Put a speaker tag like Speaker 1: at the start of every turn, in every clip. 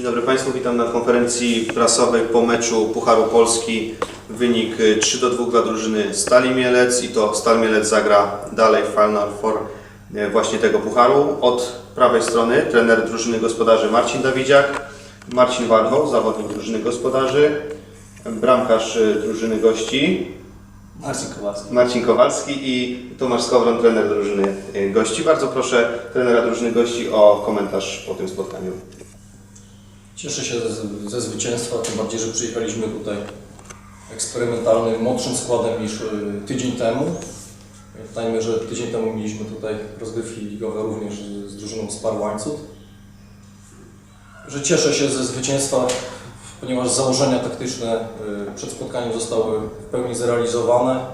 Speaker 1: Dzień dobry Państwu, witam na konferencji prasowej po meczu Pucharu Polski. Wynik y, 3 do 2 dla drużyny Stali Mielec i to Stal Mielec zagra dalej w Final Four y, właśnie tego Pucharu. Od prawej strony trener drużyny gospodarzy Marcin Dawidziak, Marcin Warchoł, zawodnik drużyny gospodarzy, bramkarz y, drużyny gości
Speaker 2: Marcin Kowalski.
Speaker 1: Marcin Kowalski i Tomasz Skowron, trener drużyny y, gości. Bardzo proszę trenera drużyny gości o komentarz po tym spotkaniu.
Speaker 2: Cieszę się ze, ze zwycięstwa, tym bardziej, że przyjechaliśmy tutaj eksperymentalnym, młodszym składem niż y, tydzień temu. Pamiętajmy, że tydzień temu mieliśmy tutaj rozgrywki ligowe również z drużyną Spar Łańcut. Że cieszę się ze zwycięstwa, ponieważ założenia taktyczne y, przed spotkaniem zostały w pełni zrealizowane.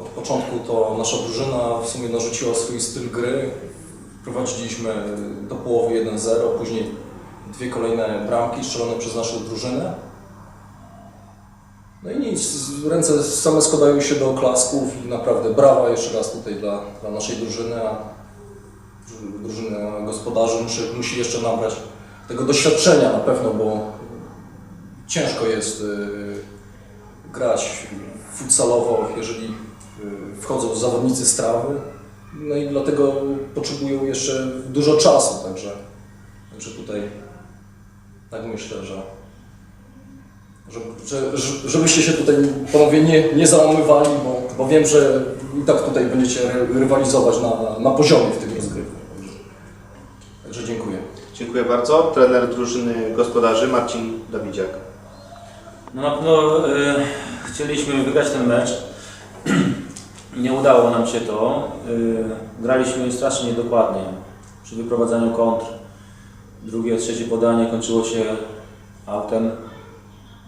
Speaker 2: Od początku to nasza drużyna w sumie narzuciła swój styl gry. Prowadziliśmy do połowy 1-0, później dwie kolejne bramki strzelone przez naszą drużynę. No i nic, ręce same składają się do oklasków i naprawdę brawa jeszcze raz tutaj dla, dla naszej drużyny, a dru- drużyna gospodarzy musi, musi jeszcze nabrać tego doświadczenia na pewno, bo ciężko jest y, grać futsalowo, jeżeli y, wchodzą zawodnicy z trawy. No i dlatego potrzebują jeszcze dużo czasu, także, także tutaj tak myślę, że, że, że, że żebyście się tutaj panowie nie, nie załamywali, bo, bo wiem, że i tak tutaj będziecie ry- rywalizować na, na poziomie w tych rozgrywkach. Także dziękuję.
Speaker 1: Dziękuję bardzo. Trener drużyny gospodarzy Marcin Dawidziak.
Speaker 3: No na pewno y, chcieliśmy wygrać ten mecz. Nie udało nam się to. Y, graliśmy strasznie niedokładnie przy wyprowadzaniu kontr. Drugie, trzecie podanie kończyło się autem.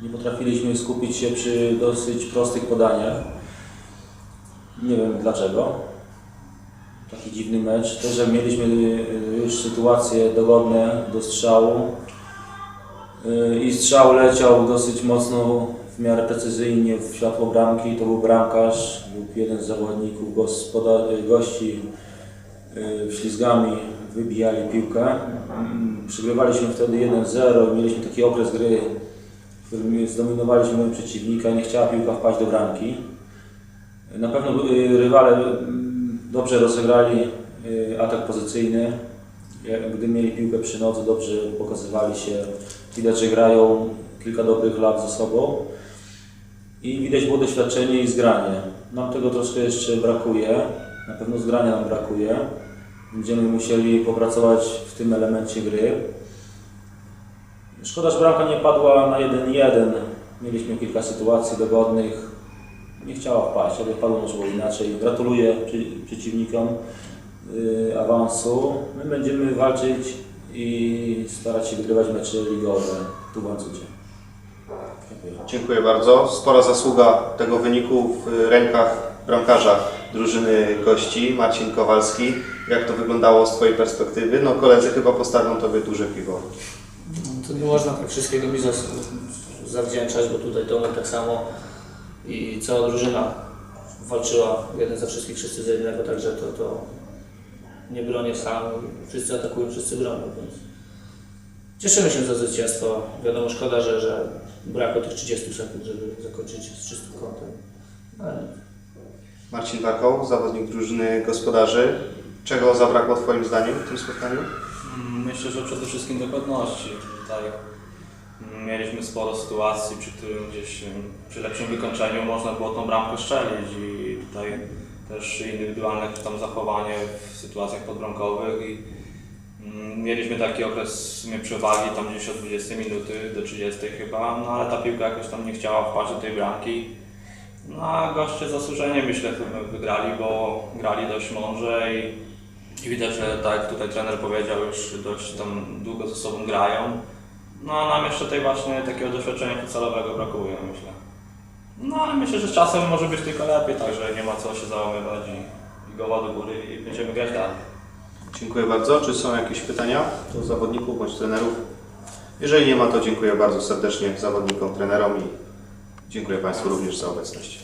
Speaker 3: Nie potrafiliśmy skupić się przy dosyć prostych podaniach. Nie wiem dlaczego. Taki dziwny mecz. Też jak mieliśmy y, już sytuacje dogodne do strzału, Y, I strzał leciał dosyć mocno, w miarę precyzyjnie w światło bramki. To był bramkarz lub jeden z zawodników y, gości y, ślizgami wybijali piłkę. Przegrywaliśmy wtedy 1-0 i mieliśmy taki okres gry, w którym zdominowaliśmy przeciwnika, nie chciała piłka wpaść do bramki. Na pewno y, rywale mm, dobrze rozegrali y, atak pozycyjny. Gdy mieli piłkę przy nodze, dobrze pokazywali się. Widać, że grają kilka dobrych lat ze sobą. I widać było doświadczenie i zgranie. Nam tego troszkę jeszcze brakuje. Na pewno zgrania nam brakuje. Będziemy musieli popracować w tym elemencie gry. Szkoda, że bramka nie padła na 1-1. Mieliśmy kilka sytuacji dogodnych. Nie chciała wpaść, ale padło może było inaczej. Gratuluję przeciwnikom y, awansu. My będziemy walczyć i starać się wygrywać mecze ligowe tu w Łańcucie. Dziękuję
Speaker 1: bardzo. Spora zasługa tego wyniku w rękach bramkarza drużyny gości, Marcin Kowalski. Jak to wyglądało z Twojej perspektywy? No koledzy chyba postawią Tobie duże piwo.
Speaker 4: To nie można tak wszystkiego mi zawdzięczać, bo tutaj Tomek tak samo i cała drużyna walczyła jeden za wszystkich, wszyscy za jednego, także to, to nie bronię sam, wszyscy atakują, wszyscy bronią, więc cieszymy się ze zwycięstwo. Wiadomo, szkoda, że, że brakło tych 30 sekund, żeby zakończyć z czystym kątem. Ale
Speaker 1: Marcin Warchoł, zawodnik drużyny gospodarzy. Czego zabrakło Twoim zdaniem w tym spotkaniu?
Speaker 5: Myślę, że przede wszystkim dokładności. Mm, mieliśmy sporo sytuacji, przy którym gdzieś mm, przy lepszym wykończeniu można było tą bramkę strzelić i tutaj też indywidualne tam zachowanie w sytuacjach podbramkowych i mm, mieliśmy taki okres w przewagi tam gdzieś od 20 minuty do 30 chyba, no ale ta piłka jakoś tam nie chciała wpaść do tej bramki. No a goście zasłużenie myślę wygrali, bo grali dość mądrze i i widać, że tak jak tutaj trener powiedział, już dość tam długo ze sobą grają. No a nam jeszcze tej właśnie takiego doświadczenia futsalowego brakuje, myślę. No ale myślę, że czasem może być tylko lepiej, także nie ma co się załamywać i, i głowa do góry i będziemy grać dalej.
Speaker 1: Dziękuję bardzo. Czy są jakieś pytania do zawodników bądź trenerów? Jeżeli nie ma, to dziękuję bardzo serdecznie zawodnikom, trenerom i dziękuję Państwu również za obecność.